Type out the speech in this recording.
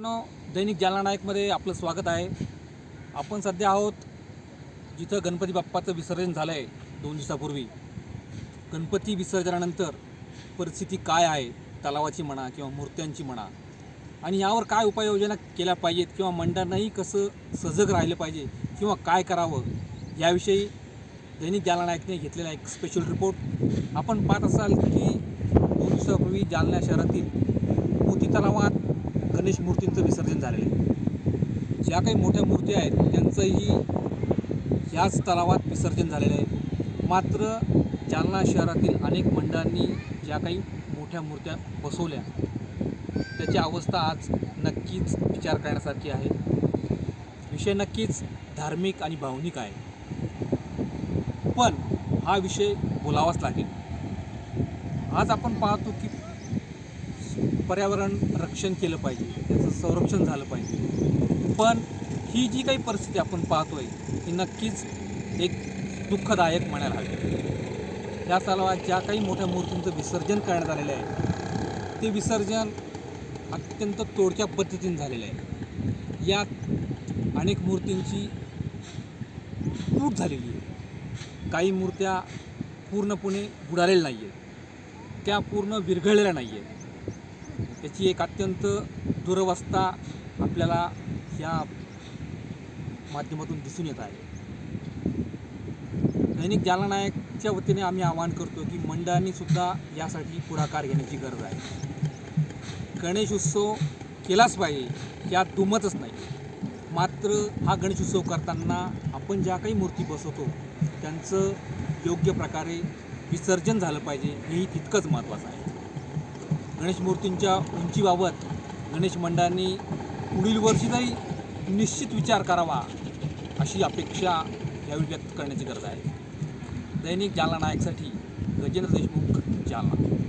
मित्रांनो दैनिक जालना नायकमध्ये आपलं स्वागत आहे. आपण सध्या आहोत जिथं गणपती बाप्पाचं विसर्जन झालं आहे दोन दिवसापूर्वी. गणपती विसर्जनानंतर परिस्थिती काय आहे? तलावाची म्हणा किंवा मूर्त्यांची म्हणा. आणि यावर काय उपाययोजना केल्या पाहिजेत किंवा मंडळांनाही कसं सजग राहिलं पाहिजे किंवा काय करावं? याविषयी दैनिक जालना नायकने घेतलेला एक स्पेशल रिपोर्ट आपण पाहत असाल की दोन दिवसापूर्वी जालना शहरातील मोती तलावा गणेश मूर्तींचं विसर्जन झालेलं आहे. ज्या काही मोठ्या मूर्ती आहेत त्यांचंही ह्याच तलावात विसर्जन झालेलं आहे. मात्र जालना शहरातील अनेक मंडळांनी ज्या काही मोठ्या मूर्त्या बसवल्या त्याची अवस्था आज नक्कीच विचार करण्यासारखी आहे. विषय नक्कीच धार्मिक आणि भावनिक आहे. पण हा विषय बोलावाच लागेल. आज आपण पाहतो की पर्यावरण रक्षण केलं पाहिजे त्याचं संरक्षण झालं पाहिजे. पण ही जी काही परिस्थिती आपण पाहतोय ही नक्कीच एक दुःखदायक म्हणायला हवी. या तलावात ज्या काही मोठ्या मूर्तींचं विसर्जन करण्यात आलेलं आहे ते विसर्जन अत्यंत तोडक्या पद्धतीने झालेलं आहे. यात अनेक मूर्तींची तूट झालेली आहे. काही मूर्त्या पूर्णपणे बुडालेल्या नाही आहेत त्या पूर्ण विरघळलेल्या नाही आहेत याची एक अत्यंत दुरवस्था आपल्याला ह्या माध्यमातून दिसून येत आहे. दैनिक जालना नायकच्या वतीने आम्ही आवाहन करतो की मंडळांनी सुद्धा यासाठी पुढाकार घेण्याची गरज आहे. गणेश उत्सव केलाच पाहिजे यात दुमतच नाही. मात्र हा गणेश उत्सव करताना आपण ज्या काही मूर्ती बसवतो त्यांचं योग्य प्रकारे विसर्जन झालं पाहिजे हेही तितकंच महत्त्वाचं आहे. गणेश मूर्तींच्या उंचीबाबत गणेश मंडळांनी पुढील वर्षी तरी निश्चित विचार करावा अशी अपेक्षा यावेळी व्यक्त करण्याची गरज आहे. दैनिक जालना नायकसाठी गजेंद्र देशमुख जालना.